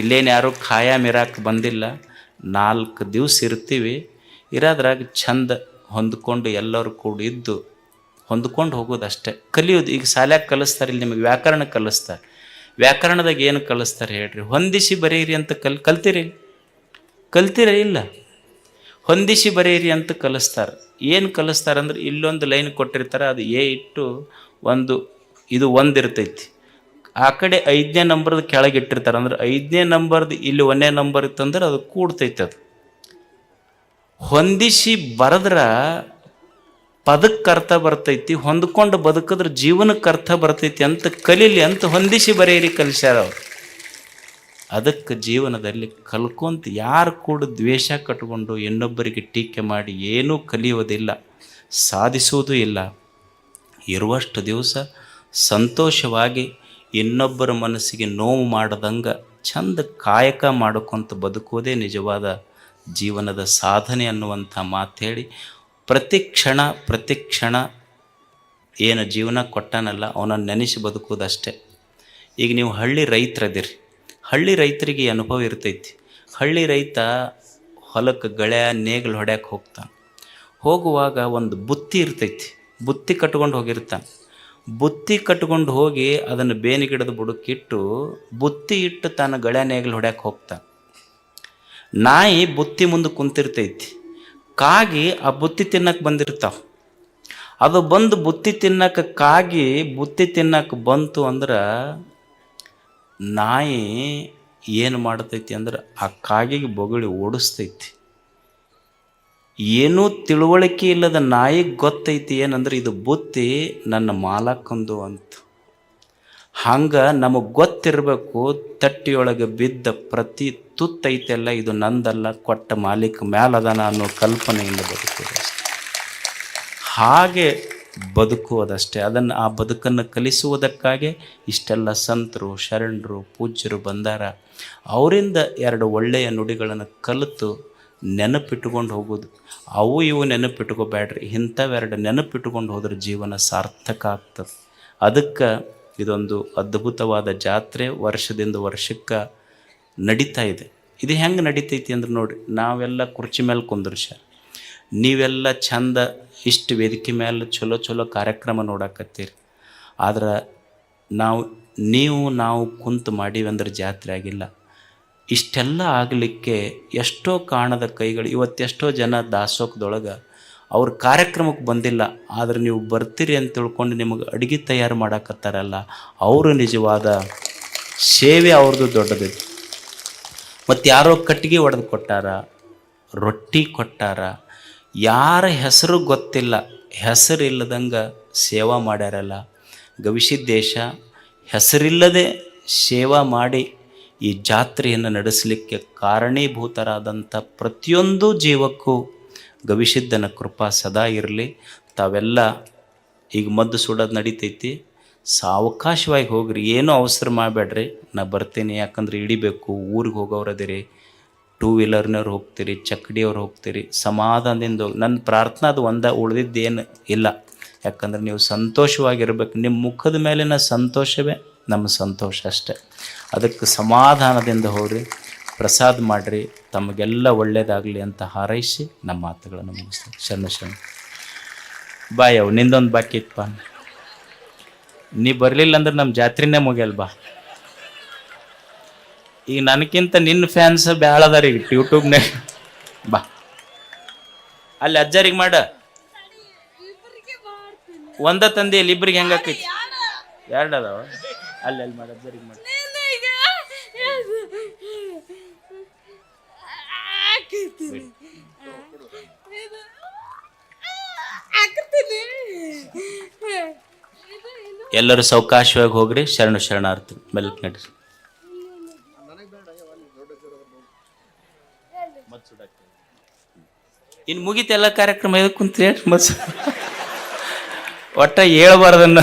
ಇಲ್ಲೇನು ಯಾರೂ ಖಾಯಂ ಇರಕ್ಕೆ ಬಂದಿಲ್ಲ. ನಾಲ್ಕು ದಿವಸ ಇರ್ತೀವಿ. ಇರೋದ್ರಾಗ ಚಂದ ಹೊಂದ್ಕೊಂಡು ಎಲ್ಲರೂ ಕೂಡ ಇದ್ದು ಹೊಂದ್ಕೊಂಡು ಹೋಗೋದು ಅಷ್ಟೇ ಕಲಿಯೋದು, ಈಗ ಶಾಲ್ಯಾಗ ಕಲಿಸ್ತಾರೆ, ಇಲ್ಲಿ ನಿಮಗೆ ವ್ಯಾಕರಣ ಕಲಿಸ್ತಾರೆ. ವ್ಯಾಕರಣದಾಗ ಏನು ಕಲಿಸ್ತಾರೆ ಹೇಳ್ರಿ. ಹೊಂದಿಸಿ ಬರೀರಿ ಅಂತ ಕಲ್, ಕಲ್ತಿರಿ? ಕಲ್ತಿರ ಇಲ್ಲ? ಹೊಂದಿಸಿ ಬರೀರಿ ಅಂತ ಕಲಿಸ್ತಾರೆ. ಏನು ಕಲಿಸ್ತಾರೆ ಅಂದ್ರೆ ಇಲ್ಲೊಂದು ಲೈನ್ ಕೊಟ್ಟಿರ್ತಾರೆ, ಅದು ಎ ಇಟ್ಟು ಒಂದು, ಇದು ಒಂದು ಇರ್ತೈತಿ. ಆ ಕಡೆ ಐದನೇ ನಂಬರ್ದು ಕೆಳಗೆ ಇಟ್ಟಿರ್ತಾರೆ. ಅಂದ್ರೆ ಐದನೇ ನಂಬರ್ದು ಇಲ್ಲಿ ಒಂದೇ ನಂಬರ್ ಇತ್ತಂದ್ರೆ ಅದು ಕೂಡ್ತೈತೆ ಅದು. ಹೊಂದಿಸಿ ಬರೆದ್ರೆ ಪದಕ್ಕೆ ಅರ್ಥ ಬರ್ತೈತಿ, ಹೊಂದ್ಕೊಂಡು ಬದುಕಿದ್ರೆ ಜೀವನಕ್ಕೆ ಅರ್ಥ ಬರ್ತೈತಿ ಅಂತ ಕಲೀಲಿ ಅಂತ ಹೊಂದಿಸಿ ಬರೆಯಿರಿ ಕಲಿಸ್ಯಾರ ಅವರು. ಅದಕ್ಕೆ ಜೀವನದಲ್ಲಿ ಕಲ್ಕೊಂತ ಯಾರು ಕೂಡ ದ್ವೇಷ ಕಟ್ಕೊಂಡು ಇನ್ನೊಬ್ಬರಿಗೆ ಟೀಕೆ ಮಾಡಿ ಏನೂ ಕಲಿಯೋದಿಲ್ಲ ಸಾಧಿಸುವುದೂ ಇಲ್ಲ. ಇರುವಷ್ಟು ದಿವಸ ಸಂತೋಷವಾಗಿ ಇನ್ನೊಬ್ಬರ ಮನಸ್ಸಿಗೆ ನೋವು ಮಾಡದಂಗೆ ಚಂದ ಕಾಯಕ ಮಾಡ್ಕೊತ ಬದುಕೋದೇ ನಿಜವಾದ ಜೀವನದ ಸಾಧನೆ ಅನ್ನುವಂಥ ಮಾತು ಹೇಳಿ ಪ್ರತಿ ಕ್ಷಣ ಪ್ರತಿ ಕ್ಷಣ ಏನು ಜೀವನ ಕೊಟ್ಟಾನಲ್ಲ, ಅವನನ್ನು ನೆನೆಸಿ ಬದುಕೋದಷ್ಟೇ ಈಗ ನೀವು ಹಳ್ಳಿ ರೈತರದಿರಿ. ಹಳ್ಳಿ ರೈತರಿಗೆ ಅನುಭವ ಇರ್ತೈತಿ. ಹಳ್ಳಿ ರೈತ ಹೊಲಕ್ಕೆ ಗಳೆ ನೇಗಿಲು ಹೊಡ್ಯಾಕೆ ಹೋಗ್ತಾನೆ. ಹೋಗುವಾಗ ಒಂದು ಬುತ್ತಿ ಇರ್ತೈತಿ. ಬುತ್ತಿ ಕಟ್ಕೊಂಡು ಹೋಗಿರ್ತಾನೆ. ಬುತ್ತಿ ಕಟ್ಕೊಂಡು ಹೋಗಿ ಅದನ್ನು ಬೇನಿಗಿಡದ ಬುಡಕ್ಕಿಟ್ಟು ಬುತ್ತಿ ಇಟ್ಟು ತನ್ನ ಗಳೆ ನೇಗಿಲು ಹೊಡ್ಯಕ್ಕೆ ಹೋಗ್ತಾನೆ ನಾಯಿ ಬುತ್ತಿ ಮುಂದೆ ಕುಂತಿರ್ತೈತಿ. ಕಾಗಿ ಆ ಬುತ್ತಿ ತಿನ್ನಕ್ಕೆ ಬಂದಿರ್ತಾವ. ಅದು ಬಂದು ಬುತ್ತಿ ತಿನ್ನಕ್ಕೆ ಕಾಗಿ ಬುತ್ತಿ ತಿನ್ನಕ್ಕೆ ಬಂತು ಅಂದ್ರೆ ನಾಯಿ ಏನು ಮಾಡ್ತೈತಿ ಅಂದ್ರೆ ಆ ಕಾಗಿಗೆ ಬೊಗಳಿ ಓಡಿಸ್ತೈತಿ. ಏನೂ ತಿಳುವಳಿಕೆ ಇಲ್ಲದ ನಾಯಿಗೆ ಗೊತ್ತೈತಿ ಏನಂದ್ರೆ ಇದು ಬುತ್ತಿ ನನ್ನ ಮಾಲಕ್ಕಂದು ಅಂತ. ಹಂಗೆ ನಮಗೆ ಗೊತ್ತಿರಬೇಕು ತಟ್ಟಿಯೊಳಗೆ ಬಿದ್ದ ಪ್ರತಿ ತುತ್ತೈತೆಲ್ಲ ಇದು ನಂದಲ್ಲ, ಕೊಟ್ಟ ಮಾಲೀಕ ಮ್ಯಾಲದನ ಅನ್ನೋ ಕಲ್ಪನೆಯಿಂದ ಬದುಕುವುದು ಹಾಗೆ ಬದುಕುವುದಷ್ಟೇ. ಅದನ್ನು ಆ ಬದುಕನ್ನು ಕಲಿಸುವುದಕ್ಕಾಗಿ ಇಷ್ಟೆಲ್ಲ ಸಂತರು, ಶರಣರು, ಪೂಜ್ಯರು ಬಂದಾರ. ಅವರಿಂದ ಎರಡು ಒಳ್ಳೆಯ ನುಡಿಗಳನ್ನು ಕಲಿತು ನೆನಪಿಟ್ಕೊಂಡು ಹೋಗೋದು ಅವು ಇವು ನೆನಪಿಟ್ಕೋಬೇಡ್ರಿ ಇಂಥವೆರಡು ನೆನಪಿಟ್ಟುಕೊಂಡು ಹೋದ್ರೆ ಜೀವನ ಸಾರ್ಥಕ ಆಗ್ತದೆ. ಅದಕ್ಕೆ ಇದೊಂದು ಅದ್ಭುತವಾದ ಜಾತ್ರೆ ವರ್ಷದಿಂದ ವರ್ಷಕ್ಕೆ ನಡೀತಾ ಇದೆ. ಇದು ಹೆಂಗೆ ನಡೀತೈತಿ ಅಂದ್ರೆ ನೋಡಿರಿ ನಾವೆಲ್ಲ ಕುರ್ಚಿ ಮೇಲೆ ಕುಂದ್ರಶ. ನೀವೆಲ್ಲ ಚಂದ ಇಷ್ಟು ವೇದಿಕೆ ಮೇಲೆ ಚಲೋ ಚಲೋ ಕಾರ್ಯಕ್ರಮ ನೋಡಕತ್ತೀರಿ. ಆದ್ರೆ ನಾವು, ನೀವು ನಾವು ಕುಂತು ಮಾಡೀವಂದ್ರೆ ಜಾತ್ರೆ ಆಗಿಲ್ಲ. ಇಷ್ಟೆಲ್ಲ ಆಗಲಿಕ್ಕೆ ಎಷ್ಟೋ ಕಾಣದ ಕೈಗಳು ಇವತ್ತೆಷ್ಟೋ ಜನ ದಾಸೋಕದೊಳಗೆ ಅವ್ರ ಕಾರ್ಯಕ್ರಮಕ್ಕೆ ಬಂದಿಲ್ಲ, ಆದರೆ ನೀವು ಬರ್ತೀರಿ ಅಂತ ತಿಳ್ಕೊಂಡು ನಿಮಗೆ ಅಡುಗೆ ತಯಾರು ಮಾಡಕತ್ತಾರಲ್ಲ, ಅವರು ನಿಜವಾದ ಸೇವೆ ಅವ್ರದ್ದು ದೊಡ್ಡದಿದೆ. ಮತ್ತು ಯಾರೋ ಕಟ್ಟಿಗೆ ಒಡೆದು ಕೊಟ್ಟಾರ, ರೊಟ್ಟಿ ಕೊಟ್ಟಾರ, ಯಾರ ಹೆಸರು ಗೊತ್ತಿಲ್ಲ, ಹೆಸರಿಲ್ಲದಂಗೆ ಸೇವಾ ಮಾಡ್ಯಾರಲ್ಲ, ಗವಿಸಿದ್ದೇಶ, ಹೆಸರಿಲ್ಲದೆ ಸೇವಾ ಮಾಡಿ ಈ ಜಾತ್ರೆಯನ್ನು ನಡೆಸಲಿಕ್ಕೆ ಕಾರಣೀಭೂತರಾದಂಥ ಪ್ರತಿಯೊಂದು ಜೀವಕ್ಕೂ ಗವಿಸಿದ್ದನ ಕೃಪಾ ಸದಾ ಇರಲಿ. ತಾವೆಲ್ಲ ಈಗ ಮದ್ದು ಸುಡೋದು ನಡೀತೈತಿ. ಸಾವಕಾಶವಾಗಿ ಹೋಗ್ರಿ. ಏನೂ ಅವಸರ ಮಾಡಬೇಡ್ರಿ. ನಾ ಬರ್ತೀನಿ. ಯಾಕಂದ್ರೆ ಇಡಿಬೇಕು ಊರಿಗೆ ಹೋಗೋರದಿರಿ ಟೂ ವೀಲರ್ನವ್ರು ಹೋಗ್ತೀರಿ. ಚಕ್ಡಿಯವ್ರು ಹೋಗ್ತೀರಿ. ಸಮಾಧಾನದಿಂದ ಹೋಗಿ ನನ್ನ ಪ್ರಾರ್ಥನೆ ಅದು ಒಂದ, ಉಳಿದಿದ್ದೇನು ಇಲ್ಲ. ಯಾಕಂದ್ರೆ ನೀವು ಸಂತೋಷವಾಗಿರ್ಬೇಕು. ನಿಮ್ಮ ಮುಖದ ಮೇಲಿನ ಸಂತೋಷವೇ ನಮ್ಮ ಸಂತೋಷ ಅಷ್ಟೆ. ಅದಕ್ಕೆ ಸಮಾಧಾನದಿಂದ ಹೋಗ್ರಿ ಪ್ರಸಾದ ಮಾಡಿರಿ ತಮಗೆಲ್ಲ ಒಳ್ಳೆಯದಾಗಲಿ ಅಂತ ಹಾರೈಸಿ ನಮ್ಮ ಮಾತುಗಳನ್ನು ಮುಗಿಸ್ತೀನಿ. ಶರಣ ಶರಣ. ಬಾಯ್ ಅವು ನಿಂದೊಂದು ಬಾಕಿ ಇತ್ತಪ್ಪ. ನೀ ಬರಲಿಲ್ಲ ಅಂದ್ರೆ ನಮ್ಮ ಜಾತ್ರೆನೇ ಮುಗಿಯಲ್ ಬಾ ಈಗ ನನಗಿಂತ ನಿನ್ನ ಫ್ಯಾನ್ಸ್ ಭಾಳ ಅದಾರ ಈಗ ಯೂಟ್ಯೂಬ್ನಾಗ ಬಾ. ಅಲ್ಲಿ ಅಜ್ಜರಿಗೆ ಮಾಡ. ಒಂದ ತಂದೆ ಇಲ್ಲಿ ಇಬ್ಬರಿಗೆ ಹೆಂಗಾಕೈತಿ ಎರಡು ಅದಾವ? ಅಲ್ಲಿ ಅಲ್ಲಿ ಮಾಡ ಮಾಡಿ. ಮಾಡ ಎಲ್ಲರೂ ಸಾವಕಾಶವಾಗಿ ಹೋಗ್ರಿ ಶರಣು ಶರಣಾರ್ಥಿ ಮೆಲ್ಕ್ ನಡ್ರಿ. ಇನ್ನು ಮುಗೀತೆ ಎಲ್ಲ ಕಾರ್ಯಕ್ರಮ ಎದಕ್ಕೆ ಕುಂತ್ರಿ? ಮತ್ತೆ ಒಟ್ಟ ಹೇಳ್ಬಾರ್ದನ್ನ